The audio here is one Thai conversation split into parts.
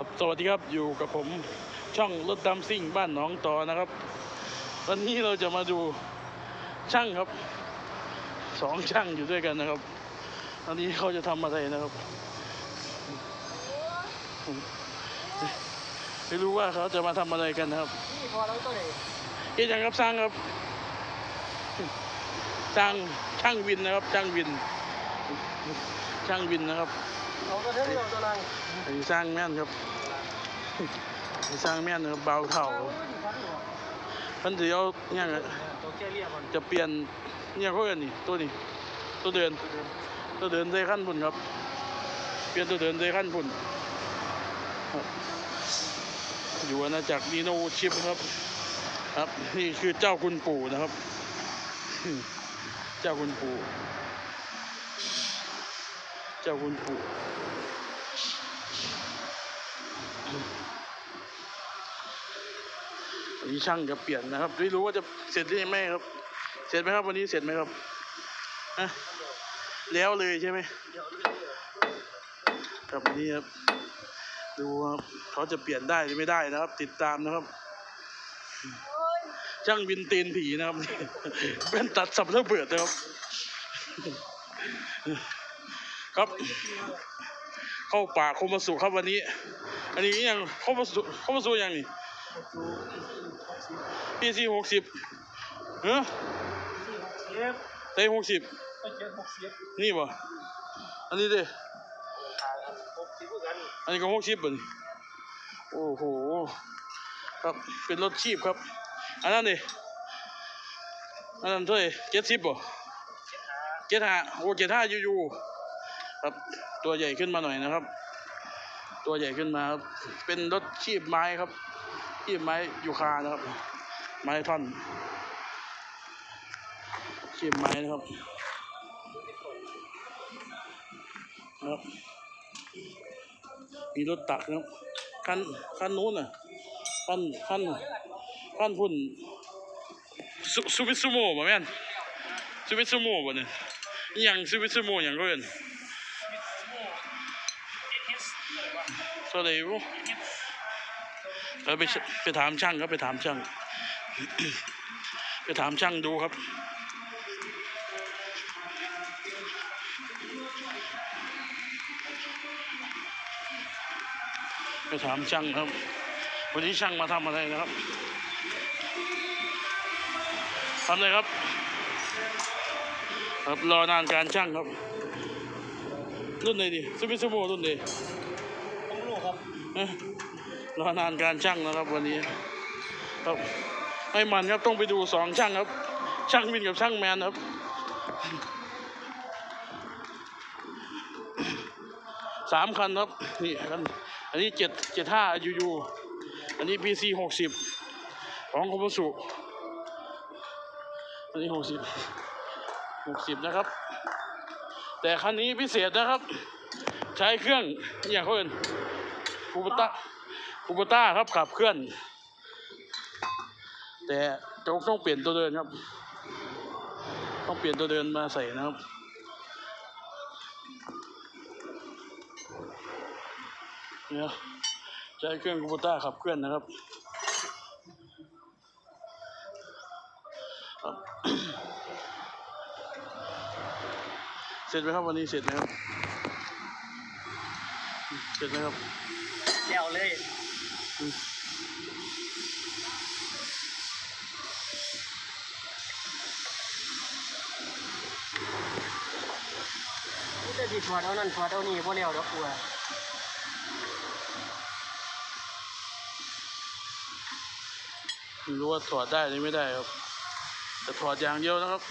ครับสวัสดีครับอยู่กับผมช่องรถดำซิ่งบ้านหนองตอนะครับ วันนี้เราจะมาดูช่างครับสองช่างอยู่ด้วยกันนะครับตอนนี้เขาจะทำอะไรนะครับ ไม่รู้ว่าเขาจะมาทำอะไรกันนะครับนี่พอแล้วตัวไหนเอ๊ะยังครับสร้างครับสร้างช่างวินนะครับช่างวิน ช่างวินนะครับ เราก็เท่าเราตัวนังอันนี้สร้างแม่นครับสร้างแม่นนะครับเบาเท่าเพันถือเอาเนี่ยจะเปลี่ยนเนี่ยเขาเอินนี่ตัวนี้ ตัวเดิน ตัวเดินใส่ขั้นพุ่นครับ เปลี่ยนตัวเดินใส่ขั้นพุ่นอยู่อาณาจักรดีโนชิปครับ ครับ นี่คือเจ้าคุณปู่นะครับ เจ้าคุณปู่ จ้าคุณปู่วันนี้ช่างจะเปลี่ยนนะครับ ไม่รู้ว่าจะเสร็จหรือยังไม่ครับ เสร็จไหมครับวันนี้เสร็จไหมครับฮะแล้วเลยใช่ไหมครับวันนี้ครับ ดูครับเขาจะเปลี่ยนได้หรือไม่ได้นะครับ ติดตามนะครับช่างวินตีนผีนะครับเป็นตัดสับระเบิดนะครับ ครับ เข้าป่าโคมาสุครับวันนี้ อันนี้ยังเข้ามาสุเข้ามาสุยังนี่พีซีหกสิบเฮ้ยเย็บเต้หกสิบไปเจ็ดหกสิบนี่บ่อันนี้เด้หกสิบเหมือนกันอันนี้ก็หกสิบบ่นี่โอ้โหครับเป็นรถชีพครับ อันนั้นดิอันนั้นเท่าไหร่เจ็ดสิบบ่เจ็ดห้าโอ้เจ็ดห้ายูยู ครับ ตัวใหญ่ขึ้นมาหน่อยนะครับ ตัวใหญ่ขึ้นมาครับเป็นรถชีพไม้ครับชีพไม้ยูคานะครับ ไม้ท่อนชีพไม้นะครับนะครับมีรถตักนะครับคันคันนู้นน่ะคันคันคันพุ่นซูซูวิซูโม่บ่แม่นซูวิซูโม่บ่เนี่ยอย่างซูวิซูโม่อย่างก็เอิ้น โซเลวเราไปไปถามช่างครับไปถามช่าง ไปถามช่างดูครับไปถามช่างครับ วันนี้ช่างมาทำอะไรนะครับทำอะไรครับ ครับรอนานการช่างครับ รุ่นไหนดิซูเปอร์ซูโม่รุ่นไหน รอนานการช่างนะครับวันนี้ครับให้มันครับต้องไปดูสองช่างครับ ช่างวินกับช่างแมนครับ สามคันครับนี่คันอันนี้เจ็ดเจ็ดห้ายูยูอันนี้พีซีหกสิบของคอมสุอันนี้หกสิบหกสิบนะครับ แต่คันนี้พิเศษนะครับ ใช้เครื่องอย่างเขาเอิน คูปต้าคูปต้าครับขับเคลื่อน แต่ต้องต้องเปลี่ยนตัวเดินครับ ต้องเปลี่ยนตัวเดินมาใส่นะครับเนี่ยใช้เครื่องคูปต้าขับเคลื่อนนะครับครับเสร็จไหมครับวันนี้เสร็จไหมครับ เสร็จไหมครับ เดี่ยวเลยอืมนี่จะดีถอดเอานั่นถอดเอานี่พวกเลี้ยวดอกบัวไม่รู้ว่าถอดได้หรือไม่ได้ครับแต่ถอดอย่างเดียวนะครับ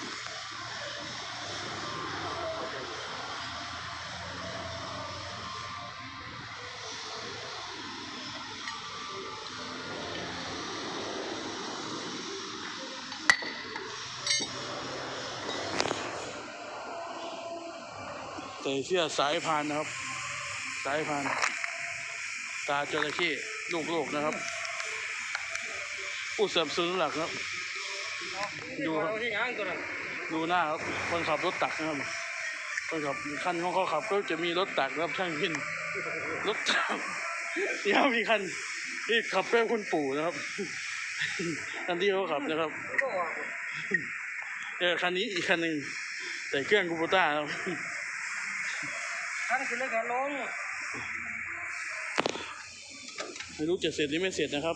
ส่เสื้อสายพันนะครับ สายพันตาจระเข้ลูกๆนะครับ ผู้เสริมซื้อหลักครับ ดูครับดูหน้าครับ คนขับรถตักนะครับคนขับขั้นของเขาขับก็จะมีรถตักครับช่างพินรถตักยับมีขั้นที่ขับแป้คุณปู่นะครับคันที่เขาขับนะครับเออคันนี้อีกคันหนึ่งใส่เครื่องกูโบต้าครับ ท่านคือเล็กลง ไม่รู้จะเสร็จหรือไม่เสร็จนะครับ